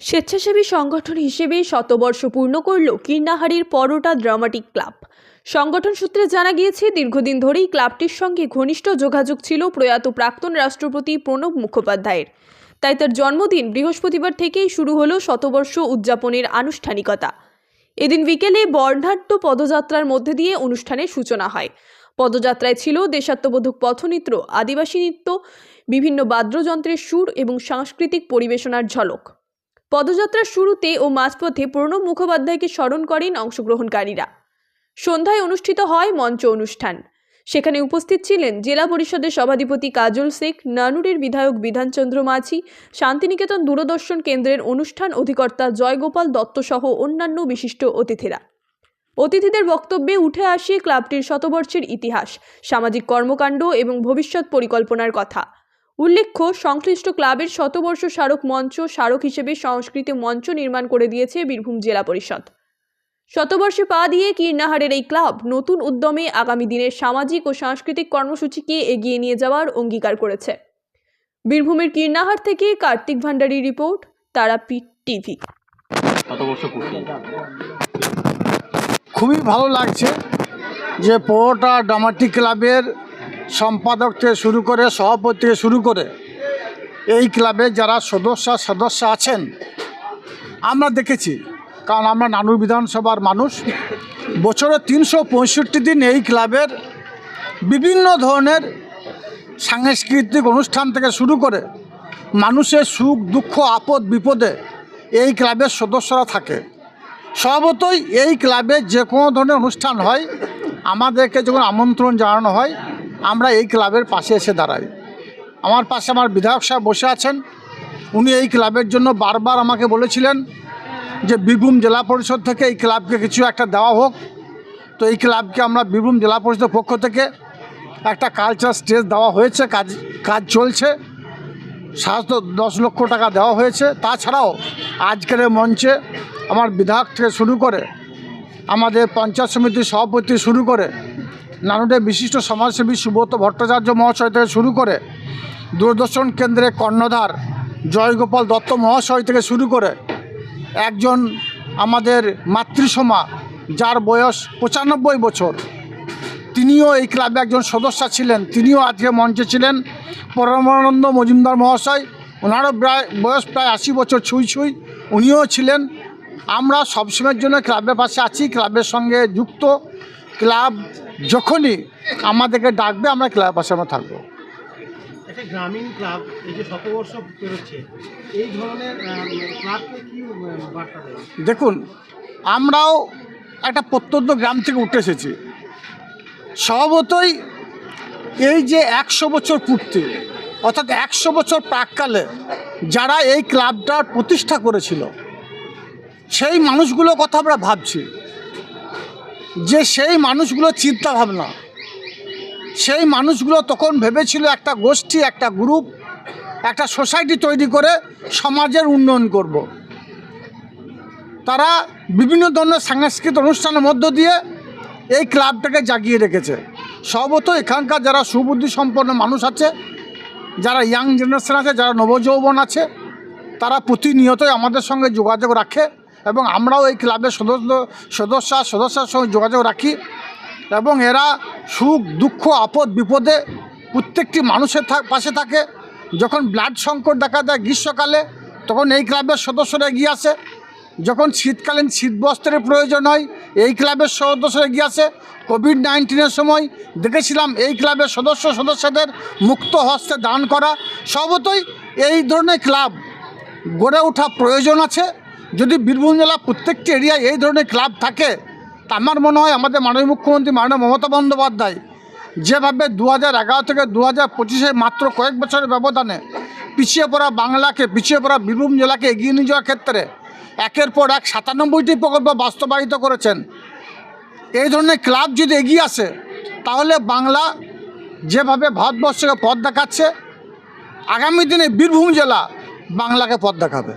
স্বেচ্ছাসেবী সংগঠন হিসেবে শতবর্ষ পূর্ণ করল কীর্ণাহারির পরোটা ড্রামাটিক ক্লাব। সংগঠন সূত্রে জানা গিয়েছে, দীর্ঘদিন ধরেই ক্লাবটির সঙ্গে ঘনিষ্ঠ যোগাযোগ ছিল প্রয়াত প্রাক্তন রাষ্ট্রপতি প্রণব মুখোপাধ্যায়ের। তাই তার জন্মদিন বৃহস্পতিবার থেকেই শুরু হলো শতবর্ষ উদযাপনের আনুষ্ঠানিকতা। এদিন বিকেলে বর্ণাঢ্য পদযাত্রার মধ্যে দিয়ে অনুষ্ঠানের সূচনা হয়। পদযাত্রায় ছিল দেশাত্মবোধক পথনৃত্য আদিবাসী নৃত্য, বিভিন্ন বাদ্যযন্ত্রের সুর এবং সাংস্কৃতিক পরিবেশনার ঝলক। পদযাত্রার শুরুতে ও মাঝপথে প্রণব মুখোপাধ্যায়কে স্মরণ করেন অংশগ্রহণকারীরা। সন্ধ্যায় অনুষ্ঠিত হয় মঞ্চ অনুষ্ঠান। সেখানে উপস্থিত ছিলেন জেলা পরিষদের সভাধিপতি কাজল শেখ, নানুরের বিধায়ক বিধানচন্দ্র মাঝি, শান্তিনিকেতন দূরদর্শন কেন্দ্রের অনুষ্ঠান অধিকর্তা জয়গোপাল দত্ত সহ অন্যান্য বিশিষ্ট অতিথিরা। অতিথিদের বক্তব্যে উঠে আসে ক্লাবটির শতবর্ষের ইতিহাস, সামাজিক কর্মকাণ্ড এবং ভবিষ্যৎ পরিকল্পনার কথা। উল্লেখ্য সংশ্লিষ্ট ক্লাবের শতবর্ষ স্মারক মঞ্চ স্মারক হিসেবে সংস্কৃতি মঞ্চ নির্মাণ করে দিয়েছে বীরভূম জেলা পরিষদ। শতবর্ষে পা দিয়ে কীর্ণাহারের এই ক্লাব নতুন উদ্যমে আগামী দিনের সামাজিক ও সাংস্কৃতিক কর্মসূচিকে এগিয়ে নিয়ে যাওয়ার অঙ্গীকার করেছে। বীরভূমের কীর্ণাহার থেকে কার্তিক ভান্ডারী রিপোর্ট তারাপীঠ টিভি। খুবই ভালো লাগছে যে পরোটা ড্রামাটিক ক্লাবের সম্পাদক থেকে শুরু করে সভাপতি থেকে শুরু করে এই ক্লাবে যারা সদস্য সদস্য আছেন, আমরা দেখেছি, কারণ আমরা নানু বিধানসভার মানুষ, বছরে তিনশো পঁয়ষট্টি দিন এই ক্লাবের বিভিন্ন ধরনের সাংস্কৃতিক অনুষ্ঠান থেকে শুরু করে মানুষের সুখ, দুঃখ, আপদ, বিপদে এই ক্লাবের সদস্যরা থাকে। স্বভাবতই এই ক্লাবে যে কোনো ধরনের অনুষ্ঠান হয়, আমাদেরকে যখন আমন্ত্রণ জানানো হয় আমরা এই ক্লাবের পাশে এসে দাঁড়াই। আমার পাশে আমার বিধায়ক সাহেব বসে আছেন। উনি এই ক্লাবের জন্য বারবার আমাকে বলেছিলেন যে বীরভূম জেলা পরিষদ থেকে এই ক্লাবকে কিছু একটা দেওয়া হোক। তো এই ক্লাবকে আমরা বীরভূম জেলা পরিষদের পক্ষ থেকে একটা কালচার স্টেজ দেওয়া হয়েছে, কাজ কাজ চলছে। সাত দশ লক্ষ টাকা দেওয়া হয়েছে। তাছাড়াও আজকের মঞ্চে আমার বিধায়ক থেকে শুরু করে আমাদের পঞ্চায়েত সমিতির সভাপতি শুরু করে নানুদের বিশিষ্ট সমাজসেবী সুব্রত ভট্টাচার্য মহাশয় থেকে শুরু করে দূরদর্শন কেন্দ্রে কর্ণধার জয়গোপাল দত্ত মহাশয় থেকে শুরু করে একজন আমাদের মাতৃসমা যার বয়স পঁচানব্বই বছর। তিনিও এই ক্লাবে একজন সদস্য ছিলেন। তিনিও আজকে মঞ্চে ছিলেন। পরমানন্দ মজুমদার মহাশয়, ওনারও প্রায়, বয়স প্রায় আশি বছর ছুঁই ছুঁই, উনিও ছিলেন। আমরা সবসময়ের জন্য ক্লাবের পাশে আছি, ক্লাবের সঙ্গে যুক্ত। ক্লাব যখনই আমাদেরকে ডাকবে আমরা ক্লাবের পাশে আমরা থাকব গ্রামীণ ক্লাব এই যে শতবর্ষ পেরোচ্ছে এই ধরনের ক্লাবকে কি বার্তা দেয় দেখুন আমরাও একটা প্রত্যন্ত গ্রাম থেকে উঠে এসেছি। স্বভাবতই এই যে একশো বছর পূর্তি অর্থাৎ একশো বছর প্রাককালে যারা এই ক্লাবটার প্রতিষ্ঠা করেছিল সেই মানুষগুলোর কথা আমরা ভাবছি। যে সেই মানুষগুলোর চিন্তা ভাবনা সেই মানুষগুলো তখন ভেবেছিল একটা গোষ্ঠী, একটা গ্রুপ, একটা সোসাইটি তৈরি করে সমাজের উন্নয়ন করব। তারা বিভিন্ন ধরনের সাংস্কৃতিক অনুষ্ঠানের মধ্য দিয়ে এই ক্লাবটাকে জাগিয়ে রেখেছে। সর্বত এখানকার যারা সুবুদ্ধি সম্পন্ন মানুষ আছে, যারা ইয়াং জেনারেশন আছে, যারা নবযৌবন আছে, তারা প্রতিনিয়তই আমাদের সঙ্গে যোগাযোগ রাখে। এবং আমরাও এই ক্লাবের সদস্য সদস্য, সদস্যের সঙ্গে যোগাযোগ রাখি এবং এরা সুখ, দুঃখ, আপদ, বিপদে প্রত্যেকটি মানুষের পাশে থাকে। যখন ব্লাড সংকট দেখা দেয় গ্রীষ্মকালে, তখন এই ক্লাবের সদস্যরা এগিয়ে আসে। যখন শীতকালীন শীতবস্ত্রের প্রয়োজন হয়, এই ক্লাবের সদস্যরা এগিয়ে আসে। কোভিড নাইন্টিনের সময় দেখেছিলাম এই ক্লাবের সদস্য, সদস্যদের মুক্ত হস্তে দান করা। সর্বতই এই ধরনের ক্লাব গড়ে ওঠা প্রয়োজন আছে। যদি বীরভূম জেলা প্রত্যেকটি এরিয়ায় এই ধরনের ক্লাব থাকে, তা আমার মনে হয় আমাদের মাননীয় মুখ্যমন্ত্রী মাননীয় মমতা বন্দ্যোপাধ্যায় যেভাবে দু হাজার এগারো থেকে দু হাজার পঁচিশে মাত্র কয়েক বছরের ব্যবধানে পিছিয়ে পড়া বাংলাকে, পিছিয়ে পড়া বীরভূম জেলাকে এগিয়ে নিয়ে যাওয়ার ক্ষেত্রে একের পর এক সাতানব্বইটি প্রকল্প বাস্তবায়িত করেছেন। এই ধরনের ক্লাব যদি এগিয়ে আসে, তাহলে বাংলা যেভাবে ভারতবর্ষকে পথ দেখাচ্ছে, আগামী দিনে বীরভূম জেলা বাংলাকে পথ দেখাবে।